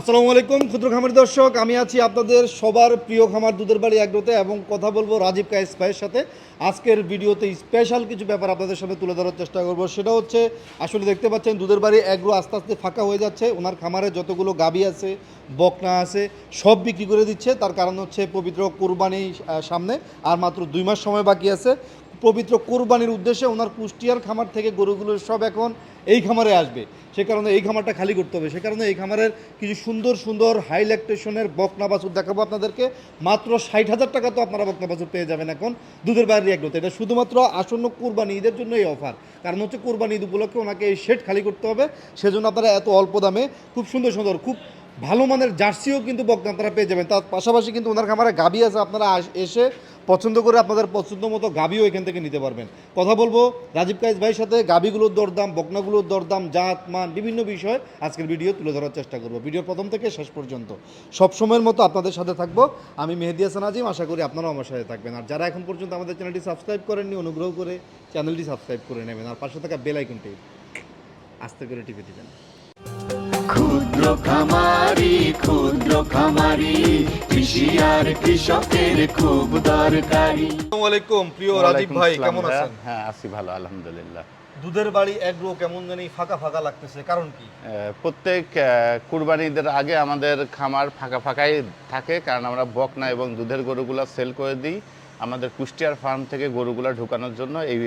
আসসালামু আলাইকুম, ক্ষুদ্র খামার দর্শক। আমি আছি আপনাদের সবার প্রিয় খামার দুধের বাড়ি অ্যাগ্রোতে এবং কথা বলব রাজীব কায়েস ভাইয়ের সাথে। আজকের ভিডিওতে স্পেশাল কিছু ব্যাপার আপনাদের সামনে তুলে ধরার চেষ্টা করব। সেটা হচ্ছে, আসলে দেখতে পাচ্ছেন দুধের বাড়ি অ্যাগ্রো আস্তে আস্তে ফাঁকা হয়ে যাচ্ছে। ওনার খামারে যতগুলো গাবি আছে, বকনা আছে, সব বিক্রি করে দিচ্ছে। তার কারণ হচ্ছে পবিত্র কোরবানি সামনে আর মাত্র দুই মাস সময় বাকি আছে। পবিত্র কোরবানির উদ্দেশ্যে ওনার কুষ্টিয়ার খামার থেকে গরুগুলো সব এখন এই খামারে আসবে। সে কারণে এই খামারটা খালি করতে হবে। সে কারণে এই খামারের কিছু সুন্দর সুন্দর হাই ল্যাকটেশনের বকনা বাছুর দেখাবো আপনাদেরকে। মাত্র ষাট হাজার টাকা তো আপনারা বকনা বাছুর পেয়ে যাবেন এখন দুধের বাইরে একদম এটা শুধুমাত্র আসন্ন কোরবানি, ঈদের জন্য এই অফার কারণ হচ্ছে কোরবানি ঈদ উপলক্ষে ওনাকে এই শেড খালি করতে হবে। সেজন্য আপনারা এত অল্প দামে খুব সুন্দর সুন্দর, খুব ভালো মানের জার্সিও কিন্তু বকনা আপনারা পেয়ে যাবেন। তার পাশাপাশি কিন্তু ওনার খামারে গাবি আছে। আপনারা এসে পছন্দ করে আপনাদের পছন্দ মতো গাবিও এখান থেকে নিতে পারবেন। কথা বলব রাজীব কাইজ ভাইয়ের সাথে, গাবিগুলোর দরদাম, বকনাগুলোর দরদাম, জাত, মান, বিভিন্ন বিষয় আজকের ভিডিও তুলে ধরার চেষ্টা করব। ভিডিওর প্রথম থেকে শেষ পর্যন্ত। সব সময়ের মতো আপনাদের সাথে থাকব। আমি মেহেদি হাসান আজিম, আশা করি আপনারাও আমার সাথে থাকবেন। আর যারা এখন পর্যন্ত আমাদের চ্যানেলটি সাবস্ক্রাইব করেননি, অনুগ্রহ করে চ্যানেলটি সাবস্ক্রাইব করে নেবেন। আর পাশে থাকা বেল আইকনটি আস্তে করে টিপে দিবেন। ক্ষুদ্র খামারি ক্ষুদ্র খামারি কৃষি আর কৃষকের খুব দরকারি। আসসালামু আলাইকুম প্রিয় রাজীব ভাই কেমন আছেন? হ্যাঁ আছি ভালো আলহামদুলিল্লাহ। দুধের বাড়ি এগ্রো কেমন জানি ফাঁকা ফাঁকা লাগতেছে কারণ কি? প্রত্যেক কুরবানিদের আগে আমাদের খামার ফাঁকা ফাঁকাই থাকে কারণ আমরা বকনা এবং দুধের গরুগুলো সেল করে দিই। আমাদের কুষ্টিয়ার ফার্ম থেকে গরুগুলো ঢোকানোর জন্য এই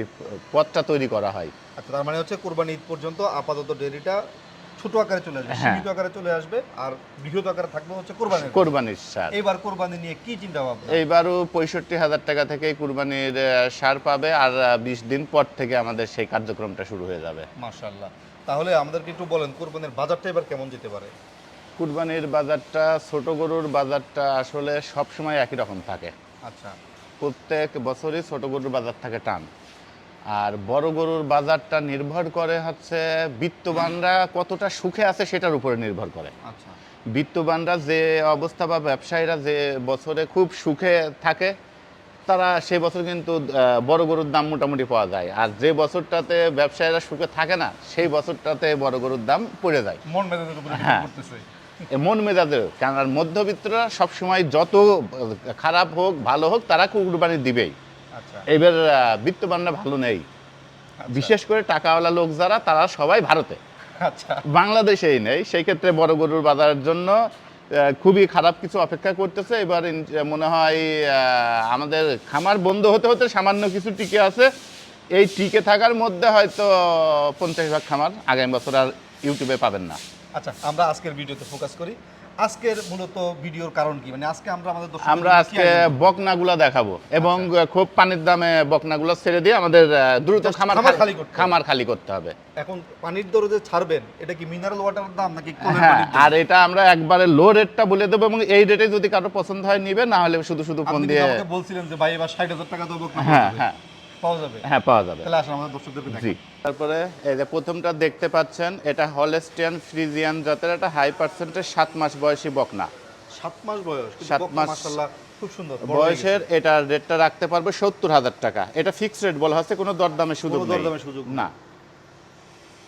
পথটা তৈরি করা হয়। আচ্ছা তার মানে হচ্ছে কোরবানি ঈদ পর্যন্ত আপাতত ডেরিটা ছোট আকারে চলে আসবে হ্যাঁ। সীমিত আকারে চলে আসবে আর বৃহৎ আকারে থাকবে হচ্ছে কোরবানি কোরবানির সার। এইবার কোরবানি নিয়ে কি চিন্তা ভাবনা? এইবারও পঁয়ষট্টি হাজার টাকা থেকে কুরবানির সার পাবে আর বিশ দিন পর থেকে আমাদের সেই কার্যক্রমটা শুরু হয়ে যাবে। মাশাআল্লাহ। তাহলে আমাদেরকে একটু বলেন কোরবানির বাজারটা এবার কেমন যেতে পারে? কুরবানির বাজারটা ছোট গরুর বাজারটা আসলে সবসময় একই রকম থাকে। আচ্ছা। প্রত্যেক বছরই ছোট গরুর বাজার থাকে টান। আর বড় গরুর বাজারটা নির্ভর করে হচ্ছে বিত্তবানরা কতটা সুখে আছে সেটার উপরে নির্ভর করে। আচ্ছা। বিত্তবানরা যে অবস্থা বা ব্যবসায়ীরা যে বছরে খুব সুখে থাকে তারা সেই বছর কিন্তু বড় গরুর দাম মোটামুটি পাওয়া যায়। আর যে বছরটাতে ব্যবসায়ীরা সুখে থাকে না সেই বছরটাতে বড় গরুর দাম পড়ে যায়। মন মেজাজের উপরে হ্যাঁ। মন মেজাজের কারণ আর মধ্যবিত্তরা সবসময় যত খারাপ হোক ভালো হোক তারা কুরবানি দিবেই। এবার আহ, বিত্তবানরা ভালো নেই। বিশেষ করে টাকাওয়ালা লোক যারা তারা সবাই ভারতে। আচ্ছা। বাংলাদেশেই নেই। সেই ক্ষেত্রে বড় গরুর বাজারের জন্য খুবই খারাপ কিছু অপেক্ষা করতেছে। এবার মনে হয় আমাদের খামার বন্ধ হতে হতে সামান্য কিছু টিকে আছে। এই টিকে থাকার মধ্যে হয়তো পঞ্চাশ ভাগ খামার আগামী বছর আর ইউটিউবে পাবেন না। আচ্ছা আমরা আজকের ভিডিওতে ফোকাস করি। আজকের মূলত ভিডিওর কারণ কি? মানে আজকে আমরা আমাদের আমরা আজকে বকনাগুলা দেখাবো এবং খুব পানির দামে বকনাগুলো ছেড়ে দিয়ে আমাদের দ্রুত খামার খালি খালি করতে হবে। খামার খালি করতে হবে। এখন পানির দরে যে ছাড়বেন এটা কি মিনারেল ওয়াটারের দাম নাকি হ্যাঁ আর এটা আমরা একবারে লো রেটটা বলে দেবো এবং এই রেটে যদি কারও পছন্দ হয় নিবে না হলে শুধু শুধু ফোন দিয়ে বলছিলেন যে ভাই এবার ষাট হাজার টাকা দেবো হ্যাঁ হ্যাঁ। পাওয়া যাবে? হ্যাঁ পাওয়া যাবে। তাহলে আসলে আমাদের দর্শকদেরকে জি। তারপরে এই যে প্রথমটা দেখতে পাচ্ছেন এটা হলেস্টিয়ান ফ্রিজিয়ান জাতের একটা হাই পার্সেন্টের সাত মাস বয়সী বকনা। সাত মাস বয়স সাত মাস। মাশাআল্লাহ খুব সুন্দর বড় বয়সের এটা রেটটা রাখতে পারবে সত্তর হাজার টাকা। এটা ফিক্সড রেট বলা হচ্ছে কোনো দরদামের সুযোগ সুযোগ না।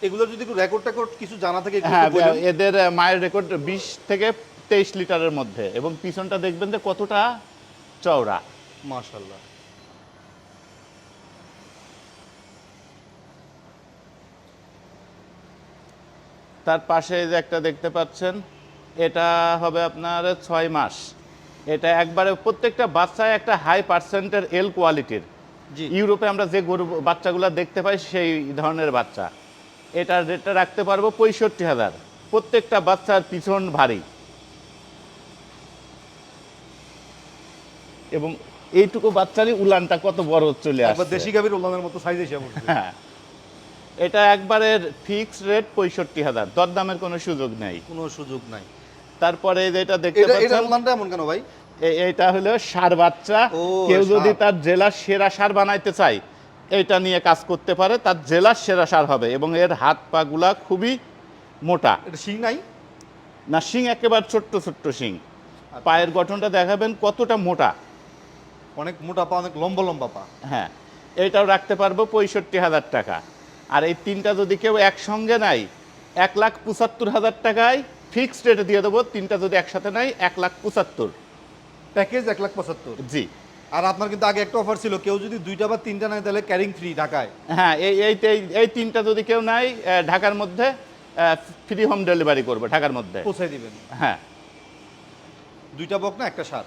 এগুলো যদি রেকর্ড টেকর্ড কিছু জানা থাকে হ্যাঁ এদের মায়ের রেকর্ড বিশ থেকে তেইশ লিটারের মধ্যে। এবং পিছনটা দেখবেন যে কতটা চওড়া। মাশাআল্লাহ। তার পাশে যে একটা দেখতে পাচ্ছেন এটা হবে আপনার ছয় মাস। এটা একবারে প্রত্যেকটা বাচ্চায় একটা হাই পার্সেন্টের এল কোয়ালিটির ইউরোপে আমরা যে গরু বাচ্চাগুলো দেখতে পাই সেই ধরনের বাচ্চা। এটার রেটটা রাখতে পারব পঁয়ষট্টি হাজার। প্রত্যেকটা বাচ্চার পিছন ভারী। এবং এইটুকু বাচ্চারই উলানটা কত বড় চলে আসছে। দেশি গাভীর উলানের মতো সাইজ এসে পড়ছে। হ্যাঁ। এটা একবারে ফিক্সড রেট পঁয়ষট্টি হাজার। দরদামের কোনো সুযোগ নেই। কোনো সুযোগ নাই। তারপরে যেটা দেখতে এটা এটা পাচ্ছেন? এমন কেন ভাই? এ- এইটা হলো সার বাচ্চা। কেউ যদি তার জেলার সেরা সার বানাইতে চায় এটা নিয়ে কাজ করতে পারে তার জেলার সেরা সার হবে এবং এর হাত পা গুলা খুবই মোটা। এটা শিং নাই? না শিং একেবারে ছোট্ট ছোট্ট শিং। পায়ের গঠনটা দেখাবেন কতটা মোটা। অনেক মোটা পা অনেক লম্বা লম্বা পা। হ্যাঁ এটাও রাখতে পারব পঁয়ষট্টি হাজার টাকা। আর এই তিনটা যদি কেউ একসঙ্গে নাই এক লাখ পঁচাত্তর হাজার টাকায় ফিক্সড রেটে দিয়ে দেবো তিনটা যদি একসাথে নেয় এক লাখ পঁচাত্তর। প্যাকেজ এক লাখ পঁচাত্তর। জি। আর আপনার কিন্তু আগে একটা অফার ছিল কেউ যদি দুইটা বা তিনটা নেয় তাহলে ক্যারিং ফ্রি ঢাকায়। হ্যাঁ এই এই এই- এই তিনটা যদি কেউ নেয় ঢাকার মধ্যে ফ্রি হোম ডেলিভারি করবে ঢাকার মধ্যে। পৌঁছে দিবেন। হ্যাঁ। দুইটা বক না একটা সার।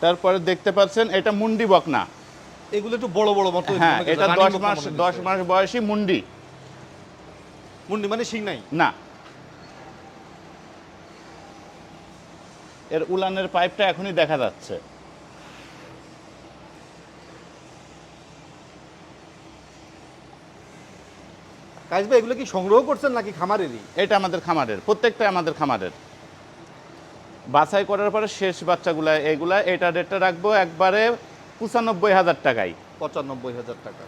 তারপরে দেখতে পাচ্ছেন এটা মুন্ডি বকনা এগুলো একটু বড় বড় মতো হ্যাঁ এটা দশ মাস দশ মাস বয়সী মুন্ডি। মুন্ডি মানে শিং নাই? না। এর উলানের পাইপটা এখনই দেখা যাচ্ছে। কাজ ভাই এগুলো কি সংগ্রহ করছেন নাকি খামারেরই? এটা আমাদের খামারের প্রত্যেকটাই আমাদের খামারের। বাছাই করার পরে শেষ বাচ্চাগুলা এগুলা এটা রেটটা রাখব একবারে পঁচানব্বই হাজার টাকায়। পঁচানব্বই হাজার টাকা।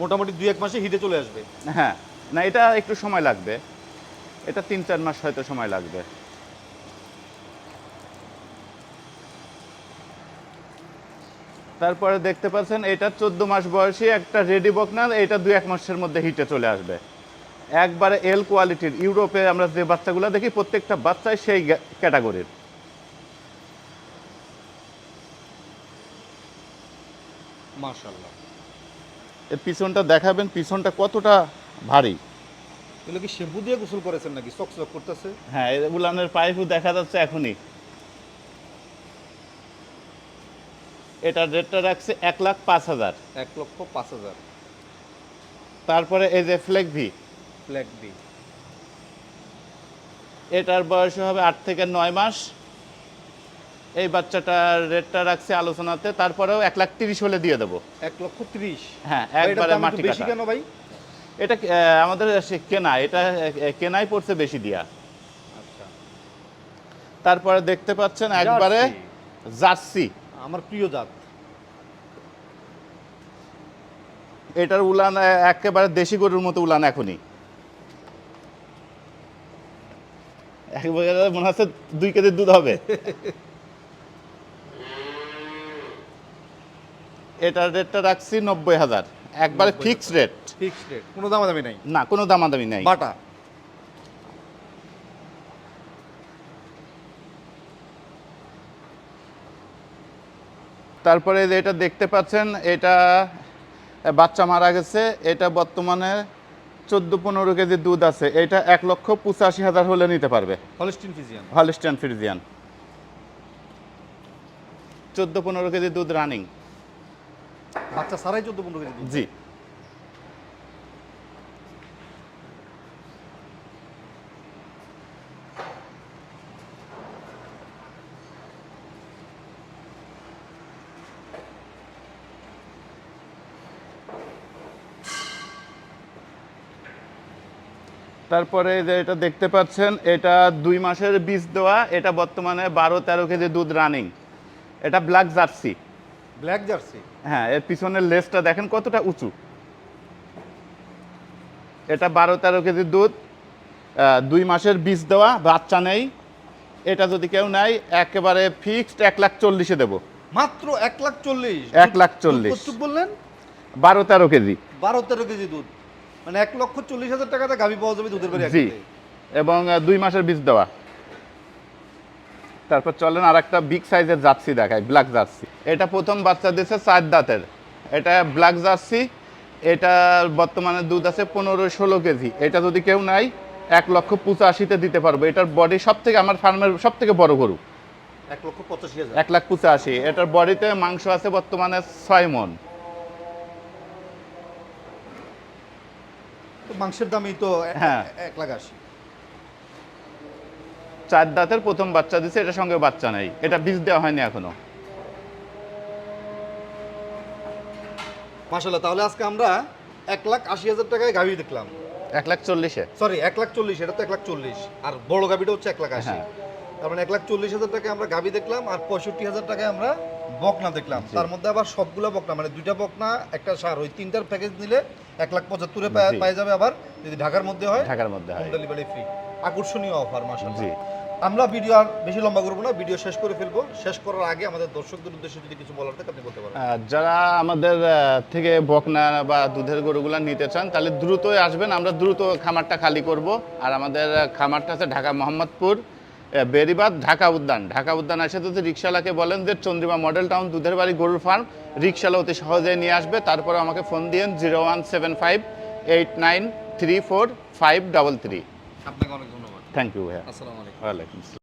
মোটামুটি দুই এক মাসে হিটে চলে আসবে। হ্যাঁ না এটা একটু সময় লাগবে। এটা তিন চার মাস হয়তো সময় লাগবে। তারপরে দেখতে পাচ্ছেন এটা চোদ্দ মাস বয়সী একটা রেডি বকনা এটা দু এক মাসের মধ্যে হিটে চলে আসবে। একবারে এল কোয়ালিটির ইউরোপে আমরা যে বাচ্চাগুলো দেখি প্রত্যেকটা বাচ্চাই সেই ক্যাটাগরির। মাশাল্লাহ এর পিছনটা দেখাবেন পিছনটা কতটা ভারী? এগুলো কি শ্যাম্পু দিয়ে গোসল করেছেন নাকি? চক চক করতেছে? হ্যাঁ উলানের পাইপও দেখা যাচ্ছে এখনই। এটার রেটটা রাখছে এক লাখ পাঁচ হাজার। এক লক্ষ পাঁচ হাজার। তারপরে এই যে ফ্লেক ভি। ফ্ল্যাগ বি এটার বয়স হবে আট থেকে নয় মাস। এই বাচ্চাটার রেটটা রাখছে আলোচনাতে তারপরেও এক লাখ তিরিশ হলে দিয়ে দেবো। এক লক্ষ ত্রিশ? হ্যাঁ একবারে মাটি বেশি কেন ভাই? এটা আমাদের কেনা এটা কেনাই পড়ছে বেশি দিয়া। আচ্ছা। তারপরে দেখতে পাচ্ছেন একবারে জার্সি। আমার প্রিয় জাত। এটার উলান একেবারে দেশি গরুর মতো উলান এখনই। একেবারে মনে হচ্ছে দুই কেজি দুধ হবে। এটার রেটটা রাখছি নব্বই হাজার। একবারে 90,000 ফিক্সড রেট ফিক্সড রেট কোনো দামাদামি নাই? না কোনো দামাদামি নাই। বাটা? তারপরে যে এটা দেখতে পাচ্ছেন এটা বাচ্চা মারা গেছে। এটা বর্তমানে চোদ্দ পনেরো কেজি দুধ আছে। এটা এক লক্ষ পঁচাশি হাজার হলে নিতে পারবে। হলস্টিন ফিজিয়ান হলিস্টান ফ্রিজিয়ান চোদ্দ পনেরো কেজি দুধ রানিং বাচ্চা সারাই চোদ্দ পনেরো কেজি জি। তারপরে যে এটা দেখতে পাচ্ছেন, এটা দুই মাসের বীজ দেওয়া, এটা বর্তমানে বারো তেরো কেজি দুধ রানিং এটা ব্ল্যাক জার্সি ব্ল্যাক জার্সি? হ্যাঁ এর পিছনের লেসটা দেখেন কতটা উঁচু। এটা বারো তেরো কেজি দুধ দুই মাসের বীজ দেওয়া বাচ্চা নেই। এটা যদি কেউ নেয় একেবারে ফিক্সড এক লাখ চল্লিশে দেবো। মাত্র এক লাখ চল্লিশ? এক লাখ চল্লিশ। বললেন? বারো তেরো কেজি। বারো তেরো কেজি দুধ। মানে এক লক্ষ চল্লিশ হাজার টাকাতে গাভি পাওয়া যাবে দুধের বাড়ি জি। এবং দুই মাসের বীজ দেওয়া। তারপর চলেন আর একটা বিগ সাইজের জার্সি দেখায় ব্ল্যাক জার্সি। এটা প্রথম বাচ্চা দিয়েছে চার দাঁতের। এটা ব্ল্যাক জার্সি এটা বর্তমানে দুধ আছে পনেরো ষোলো কেজি। এটা যদি কেউ নাই এক লক্ষ পঁচাশিতে দিতে পারব। এটার বডি সব থেকে আমার ফার্মের সব থেকে বড় গরু। এক লক্ষ পঁচাশি হাজার। এক লাখ পঁচাশি। এটার বডিতে মাংস আছে বর্তমানে ছয় মন। তো মাংসের দামই তো হ্যাঁ। এক লাখ আশি। চার দাঁতের প্রথম বাচ্চা দিছে এটার সঙ্গে বাচ্চা নেই। এটা বীজ দেওয়া হয়নি এখনও। মাসাল্লাহ তাহলে আজকে আমরা এক লাখ আশি হাজার টাকায় গাভি দেখলাম। এক লাখ চল্লিশে। সরি এক লাখ চল্লিশ এটা তো এক লাখ চল্লিশ। আর বড় গাভিটা হচ্ছে এক লাখ আশি। হ্যাঁ। তার মানে এক লাখ চল্লিশ হাজার টাকায় আমরা গাভি দেখলাম আর পঁয়ষট্টি হাজার টাকায় আমরা বকনা দেখলাম। তার মধ্যে আবার সবগুলা বকনা মানে দুইটা বকনা একটা সার ওই তিনটার প্যাকেজ নিলে এক লাখ পঁচাত্তরে। পাওয়া যাবে আবার যদি ঢাকার মধ্যে হয় ঢাকার মধ্যে হয়। ডেলিভারি ফ্রি আকর্ষণীয় অফার মাশাআল্লাহ। জি। আমরা ভিডিও আর বেশি লম্বা করব না ভিডিও শেষ করে ফেলব। শেষ করার আগে আমাদের দর্শকদের উদ্দেশ্যে যদি কিছু বলার থাকে আপনি বলতে পারেন। যারা আমাদের থেকে বকনা বা দুধের গরুগুলা নিতে চান তাহলে দ্রুতই আসবেন। আমরা দ্রুত খামারটা খালি করব। আর আমাদের খামারটা আছে ঢাকা মোহাম্মদপুর বেরিবাদ ঢাকা উদ্যান। ঢাকা উদ্যান এসে যদি রিক্সাওয়ালাকে বলেন যে চন্দ্রিমা মডেল টাউন দুধের বাড়ি গরুর ফার্ম রিক্সাওয়ালা অতি সহজে নিয়ে আসবে। তারপরে আমাকে ফোন দিয়েন zero one seven five eight nine three four five double three. আপনাকে অনেক ধন্যবাদ। থ্যাংক ইউ ভাইয়া আসসালামু আলাইকুম ওয়ালাইকুম আসসালাম